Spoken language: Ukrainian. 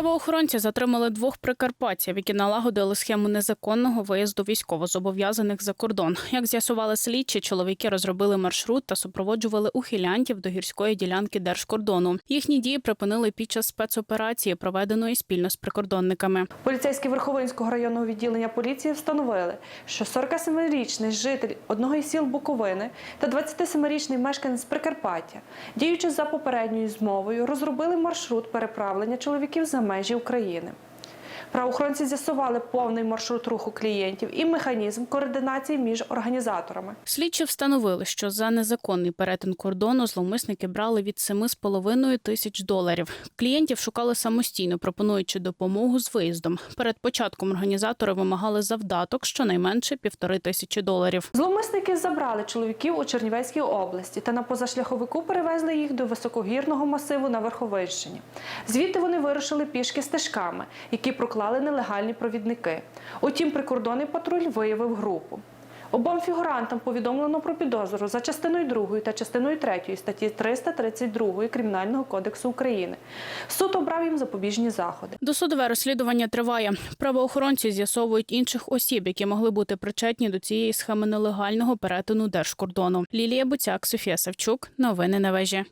Правоохоронці затримали двох прикарпатців, які налагодили схему незаконного виїзду військовозобов'язаних за кордон. Як з'ясували слідчі, чоловіки розробили маршрут та супроводжували ухилянтів до гірської ділянки держкордону. Їхні дії припинили під час спецоперації, проведеної спільно з прикордонниками. Поліцейські Верховинського районного відділення поліції встановили, що 47-річний житель одного із сіл Буковини та 27-річний мешканець Прикарпаття, діючи за попередньою змовою, розробили маршрут переправлення чоловіків за межі України. Правоохоронці з'ясували повний маршрут руху клієнтів і механізм координації між організаторами. Слідчі встановили, що за незаконний перетин кордону зловмисники брали від 7,5 тисяч доларів. Клієнтів шукали самостійно, пропонуючи допомогу з виїздом. Перед початком організатори вимагали завдаток щонайменше півтори тисячі доларів. Зловмисники забрали чоловіків у Чернівецькій області та на позашляховику перевезли їх до високогірного масиву на Верховинщині. Звідти вони вирушили пішки стежками, які проклали нелегальні провідники. Утім, прикордонний патруль виявив групу. Обом фігурантам повідомлено про підозру за частиною 2 та частиною 3 статті 332 Кримінального кодексу України. Суд обрав їм запобіжні заходи. Досудове розслідування триває. Правоохоронці з'ясовують інших осіб, які могли бути причетні до цієї схеми нелегального перетину держкордону. Лілія Буцяк, Софія Савчук. Новини на вежі.